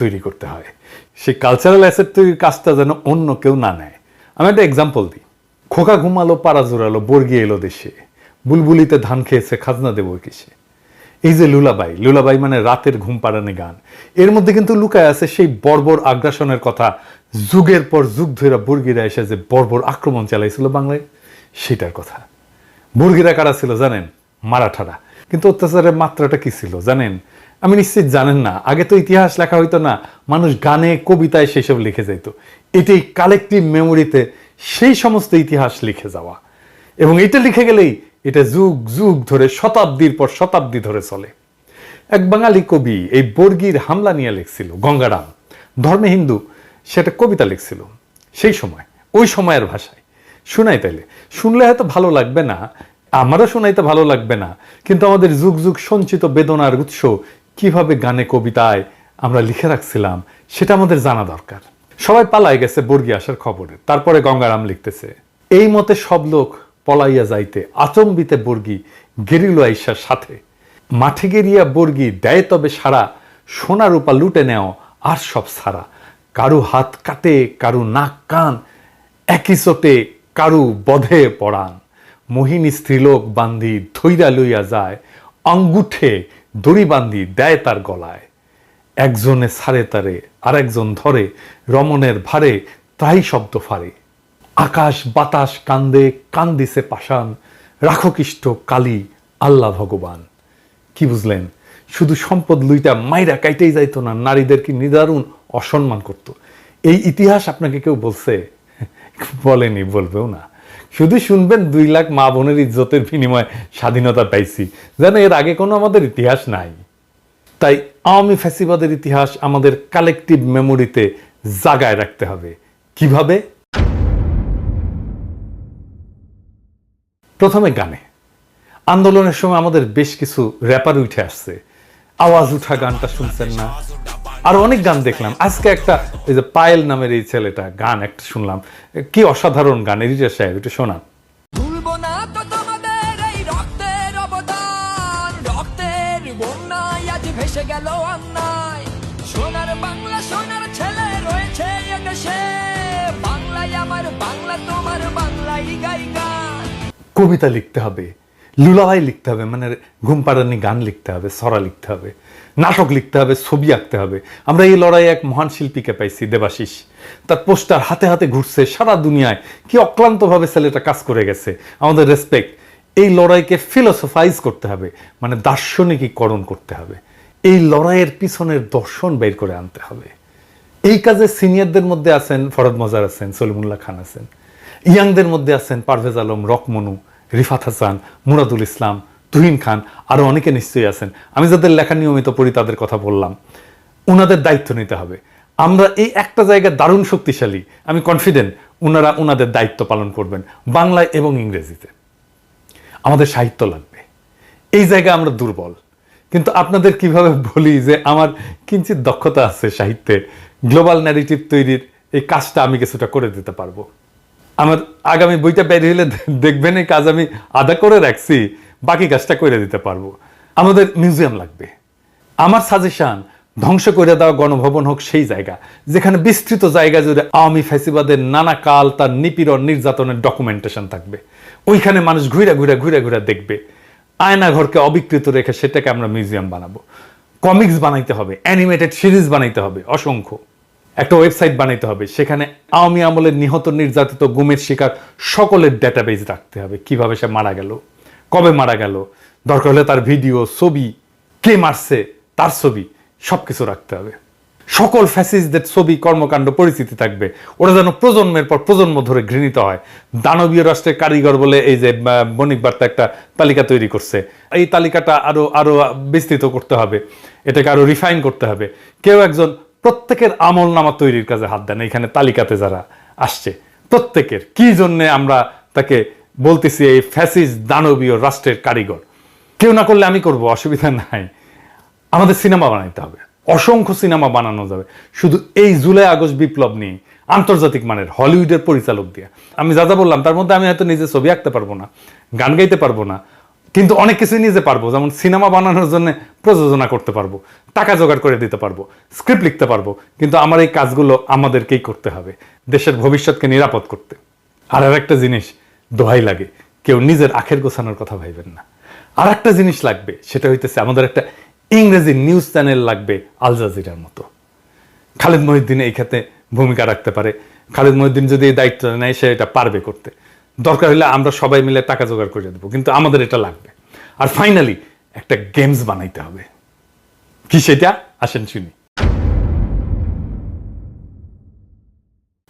তৈরি করতে হয়। সেই কালচারাল অ্যাসেট তৈরির কাজটা যেন অন্য কেউ না নেয়। আমি একটা এক্সাম্পল দিই। খোকা ঘুমালো, পাড়া জোরালো বর্গি এলো দেশে। বুলবুলিতে ধান খেয়েছে, খাজনা দেবো কিসে? এই যে লুলাবাই লুলাবাই মানে রাতের ঘুম পাড়ানি গান। এর মধ্যে কিন্তু লুকায় আছে সেই বর্বর আগ্রাসনের কথা। যুগের পর যুগ ধরে বর্গিরা এসে যে বর্বর আক্রমণ চালাইছিল বাংলায়, সেটার কথা। বর্গিরা কারা ছিল জানেন? মারাঠারা। কিন্তু অত্যাচারের মাত্রাটা কি ছিল জানেন? আমি নিশ্চিত জানেন না, আগে তো ইতিহাস লেখা হইতো না, মানুষ গানে, কবিতায় সেসব লিখে যাইত। এটাই কালেকটিভ মেমোরিতে সেই সমস্ত ইতিহাস লিখে যাওয়া। এবং এটা লিখে গেলেই এটা যুগ যুগ ধরে, শতাব্দীর পর শতাব্দী ধরে চলে। এক বাঙালি কবি এই বর্গির হামলা নিয়ে লিখছিল, গঙ্গারাম। ধর্মে হিন্দু সেটা কবিতা লিখছিল, সেই সময়, ওই সময়ের ভাষায়। শোনাই তাইলে, শুনলে হয়তো ভালো লাগবে না, আমারও শোনাইতে ভালো লাগবে না, কিন্তু আমাদের যুগ যুগ সঞ্চিত বেদনার উৎস কীভাবে গানে কবিতায় আমরা লিখে রাখছিলাম, সেটা আমাদের জানা দরকার। সবাই পালাই গেছে বর্গি আসার খবরে, তারপরে গঙ্গারাম লিখতেছে, এই মতে সব লোক পলাইয়া যাইতে আচম্বিতে বর্গি গেরিল আইসার সাথে। মাঠে গেরিয়া বর্গি দেয় তবে সারা সোনা রূপা লুটে নেও আর সব সারা কারু হাত কাটে, কারু নাক কান, একই চোটে কারু বধে পড়ান মোহিনী স্ত্রীলোক বান্ধি ধৈরা লইয়া যায় অঙ্গুঠে দড়ি বান্ধি দেয় তার গলায়। একজনে ছাড়ে তারে, আরেকজন ধরে, রমণের ভারে তাই শব্দ ফারে আকাশ বাতাস কান্দে, কান্দিছে পাষাণ রাখো কৃষ্ট কালী, আল্লাহ ভগবান। কি বুঝলেন, শুধু সম্পদ লুইটা মাইরা কাইটেই যাইতো না নারীদেরকে নিদারুণ অসম্মান করত। এই ইতিহাস আপনাকে কেউ বলছে? বলেনি, বলবেও না। শুধু শুনবেন দুই লাখ মা বোনের ইজ্জতের বিনিময়ে স্বাধীনতা পাইছি। যেন এর আগে কোনো আমাদের ইতিহাস নাই। তাই আওয়ামী ফ্যাসিবাদের ইতিহাস আমাদের কালেকটিভ মেমোরিতে জাগায় রাখতে হবে। কীভাবে? প্রথমে গানে। আন্দোলনের সময় আমাদের বেশ কিছু র্যাপার উঠে আসছে। আওয়াজ উঠা গানটা শুনছেন না? আর অনেক গান দেখলাম। আজকে একটা এই যে পায়েল নামের এই ছেলেটা গান একটা শুনলাম। কি অসাধারণ গান এরিটা সাহেব এটা শোনান। ভুলবো না তো তোমাদের এই রক্তের অবদান। রক্তের বন্যায় আজ ভেসে গেল অন্যায়। সোনার বাংলা সোনার ছেলে রয়েছে এদেশে। বাংলায় আমার বাংলা তোমার বাংলাই গাই গান। কবিতা লিখতে হবে। লুলাভাই লিখতে হবে মানে ঘুম পাড়ানি গান লিখতে হবে, সরা লিখতে হবে, নাটক লিখতে হবে, ছবি আঁকতে হবে। আমরা এই লড়াইয়ে এক মহান শিল্পীকে পাইছি, দেবাশিস। তার পোস্টার হাতে হাতে ঘুরছে সারা দুনিয়ায়। কি অক্লান্তভাবে ছেলেটা কাজ করে গেছে। আমাদের রেসপেক্ট এই লড়াইকে ফিলোসোফাইজ করতে হবে মানে দার্শনিকীকরণ করতে হবে। এই লড়াইয়ের পিছনের দর্শন বের করে আনতে হবে। এই কাজে সিনিয়রদের মধ্যে আছেন ফরদ মজার আছেন, সলিমুল্লাহ খান আছেন। ইয়াংদের মধ্যে আছেন পারভেজ আলম, রকমনু। রিফাত হাসান, মুরাদুল ইসলাম, তুহিন খান, আরও অনেকে নিশ্চয়ই আছেন। আমি যাদের লেখা নিয়মিত পড়ি, তাদের কথা বললাম। ওনাদের দায়িত্ব নিতে হবে। আমরা এই একটা জায়গায় দারুণ শক্তিশালী, আমি কনফিডেন্ট ওনারা ওনাদের দায়িত্ব পালন করবেন, বাংলায় এবং ইংরেজিতে। আমাদের সাহিত্য লাগবে। এই জায়গায় আমরা দুর্বল। কিন্তু আপনাদের কীভাবে বলি যে আমার কিঞ্চিত দক্ষতা আছে সাহিত্যে গ্লোবাল ন্যারেটিভ তৈরির এই কাজটা আমি কিছুটা করে দিতে পারব। আমার আগামী বইটা বের হলে দেখবেন এই কাজ আমি আদা করে রাখছি, বাকি কাজটা করে দিতে পারব। আমাদের মিউজিয়াম লাগবে। আমার সাজেশন ধ্বংস করে দেওয়া গণভবন হোক সেই জায়গা, যেখানে বিস্তৃত জায়গা জুড়ে আওয়ামী ফ্যাসিবাদের নানা কাল তার নিপীড়ন, নির্যাতনের ডকুমেন্টেশন থাকবে। ওইখানে মানুষ ঘুরে ঘুরে ঘুরে ঘুরে দেখবে। আয়না ঘরকে অবিকৃত রেখে সেটাকে আমরা মিউজিয়াম বানাবো। কমিক্স বানাইতে হবে, অ্যানিমেটেড সিরিজ বানাইতে হবে, অসংখ্য। একটা ওয়েবসাইট বানাইতে হবে। সেখানে আওয়ামী আমলের নিহত নির্যাতিত গুমের শিকার সকলের ডেটাবেজ রাখতে হবে। কীভাবে সে মারা গেল? কবে মারা গেল? দরকার হলে তার ভিডিও ছবি, কে মারছে, তার ছবি, সবকিছু রাখতে হবে। সকল ফ্যাসিস্টদের ছবি, কর্মকাণ্ড, পরিচিতি থাকবে। ওরা যেন প্রজন্মের পর প্রজন্ম ধরে ঘৃণিত হয়। দানবীয় রাষ্ট্রের কারিগর বলে এই যে বণিক বার্তা একটা তালিকা তৈরি করছে। এই তালিকাটা আরও আরও বিস্তৃত করতে হবে। এটাকে আরও রিফাইন করতে হবে। কেউ একজন প্রত্যেকের আমল নামা তৈরির কাজে হাত দেন এখানে তালিকাতে যারা আসছে। প্রত্যেকের, কি জন্যে আমরা তাকে বলতেছি এই ফ্যাসিস দানবীয় রাষ্ট্রের কারিগর? কেউ না করলে আমি করব, অসুবিধা নাই। আমাদের সিনেমা বানাইতে হবে, অসংখ্য সিনেমা বানানো যাবে। শুধু এই জুলাই আগস্ট বিপ্লব নিয়ে, আন্তর্জাতিক মানের হলিউডের পরিচালক দিয়ে। আমি যা যা বললাম, তার মধ্যে আমি হয়তো নিজে ছবি আঁকতে পারব না, গান গাইতে পারব না কিন্তু অনেক কিছুই নিজে পারব। যেমন সিনেমা বানানোর জন্য প্রযোজনা করতে পারব, টাকা জোগাড় করে দিতে পারব স্ক্রিপ্ট লিখতে পারব, কিন্তু আমার এই কাজগুলো আমাদেরকেই করতে হবে, দেশের ভবিষ্যৎকে নিরাপদ করতে। আর আর একটা জিনিস, দোহাই লাগে, কেউ নিজের আখের গোছানোর কথা ভাইবেন না। আর একটা জিনিস লাগবে, সেটা হইতেছে আমাদের একটা ইংরেজি নিউজ চ্যানেল লাগবে আল জাজিরার মতো। খালেদ মহিউদ্দিন এই ক্ষেত্রে ভূমিকা রাখতে পারে, খালেদ মহিউদ্দিন যদি এই দায়িত্ব নেয়, সে এটা পারবে করতে। দরকার হলে আমরা সবাই মিলে টাকা জোগাড় করে দেবো, কিন্তু আমাদের এটা লাগবে। আর ফাইনালি একটা গেমস বানাইতে হবে। কি সেটা? আসেন শুনি।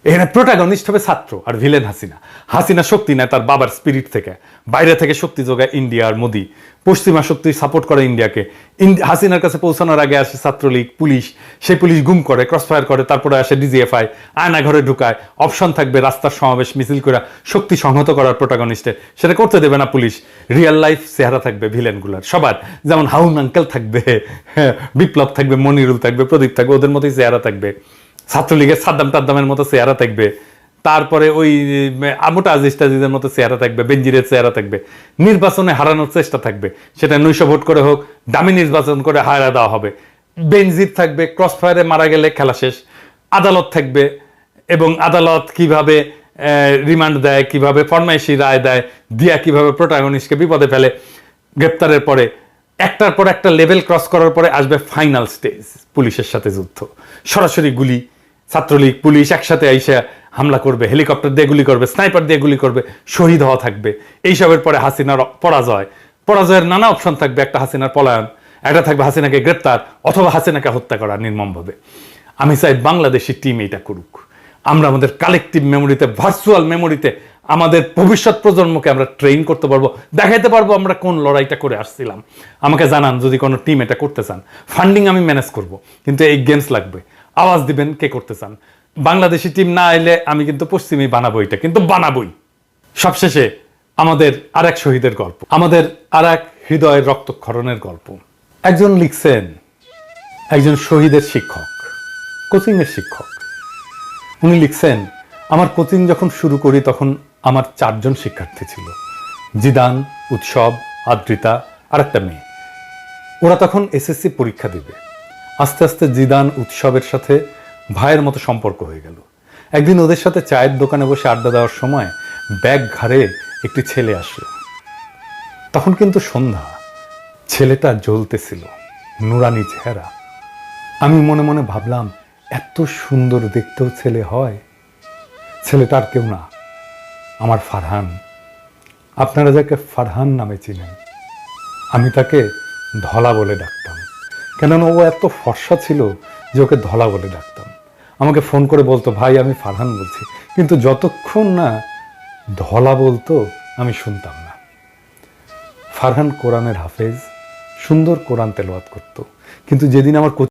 এখানে প্রোটাগনিস্ট হবে ছাত্র আর ভিলেন হাসিনা। হাসিনা শক্তি নেয় তার বাবার স্পিরিট থেকে। বাইরে থেকে শক্তি যোগায় ইন্ডিয়া আর মোদি। পশ্চিমা শক্তি সাপোর্ট করে ইন্ডিয়াকে। হাসিনার কাছে পৌঁছানোর আগে আসে ছাত্রলীগ, পুলিশ। সেই পুলিশ গুম করে ক্রসফায়ার করে, তারপরে আসে ডিজিএফআই আয়না ঘরে ঢুকায়। অপশন থাকবে রাস্তার সমাবেশ, মিছিল করে শক্তি সংহত করার প্রোটাগনিস্টে সেটা করতে দেবে না পুলিশ। রিয়েল লাইফ চেহারা থাকবে ভিলেনগুলার সবার। যেমন হাউন আঙ্কেল থাকবে, বিপ্লব থাকবে, মনিরুল থাকবে, প্রদীপ থাকবে, ওদের মতোই চেহারা থাকবে। ছাত্রলীগের সাদ্দাম টাদ্দামের মতো চেহারা থাকবে। তারপরে ওই আমোটা আজিজ টাজিজের মতো চেহারা থাকবে, বেঞ্জিরের চেহারা থাকবে। নির্বাচনে হারানোর চেষ্টা থাকবে। সেটা নৈশ ভোট করে হোক, দামি নির্বাচন করে হারা দেওয়া হবে। বেনজির থাকবে ক্রস ফায়ারে মারা গেলে খেলা শেষ। আদালত থাকবে এবং আদালত কীভাবে রিমান্ড দেয়, কীভাবে ফরমাইশি রায় দেয়, দিয়া কীভাবে প্রোটাগনিস্টকে বিপদে ফেলে, গ্রেপ্তারের পরে একটার পর একটা লেভেল ক্রস করার পরে আসবে ফাইনাল স্টেজ, পুলিশের সাথে যুদ্ধ। সরাসরি গুলি ছাত্রলীগ, পুলিশ একসাথে আইসা হামলা করবে, হেলিকপ্টার দিয়ে গুলি করবে, স্নাইপার দিয়ে গুলি করবে, শহীদ হওয়া থাকবে। এইসবের পরে হাসিনার পরাজয়। পরাজয়ের নানা অপশন থাকবে, একটা হাসিনার পলায়ন, একটা থাকবে হাসিনাকে গ্রেপ্তার অথবা হাসিনাকে হত্যা করা নির্মমভাবে। আমি চাই বাংলাদেশি টিম এটা করুক। আমরা আমাদের কালেকটিভ মেমোরিতে ভার্চুয়াল মেমোরিতে আমাদের ভবিষ্যৎ প্রজন্মকে আমরা ট্রেন করতে পারব, দেখাইতে পারব আমরা কোন লড়াইটা করে আসছিলাম। আমাকে জানান যদি কোনো টিম এটা করতে চান। ফান্ডিং আমি ম্যানেজ করব, কিন্তু এই গেমস লাগবে। আওয়াজ দিবেন কে করতে চান। বাংলাদেশি টিম না এলে আমি কিন্তু পশ্চিমী বানাবো এটা, কিন্তু বানাবই। সবশেষে আমাদের আর এক শহীদের গল্প, আমাদের আর এক হৃদয়ের রক্তক্ষরণের গল্প। একজন লিখছেন, একজন শহীদের শিক্ষক, কোচিংয়ের শিক্ষক। উনি লিখছেন, আমার কোচিং যখন শুরু করি তখন আমার চারজন শিক্ষার্থী ছিল। জিদান, উৎসব, আদ্রিতা আর একটা মেয়ে। ওরা তখন এসএসসি পরীক্ষা দিবে। আস্তে আস্তে জিদান উৎসবের সাথে ভাইয়ের মতো সম্পর্ক হয়ে গেল। একদিন ওদের সাথে চায়ের দোকানে বসে আড্ডা দেওয়ার সময় ব্যাগ ঘাড়ে একটি ছেলে আসলো। তখন কিন্তু সন্ধ্যা। ছেলেটা জ্বলতেছিল, নুরানি চেহারা। আমি মনে মনে ভাবলাম, এত সুন্দর দেখতেও ছেলে হয়। ছেলেটা আর কেউ না, আমার ফারহান। আপনারা যাকে ফারহান নামে চিনেন, আমি তাকে ধলা বলে ডাকতাম। কেননা ও এত ফর্সা ছিল যে ওকে ধলা বলে ডাকতাম। আমাকে ফোন করে বলতো, ভাই, আমি ফারহান বলছি। কিন্তু যতক্ষণ না ধলা বলতো, আমি শুনতাম না। ফারহান কোরআনের হাফেজ, সুন্দর কোরআন তেলাওয়াত করত। কিন্তু যেদিন আমার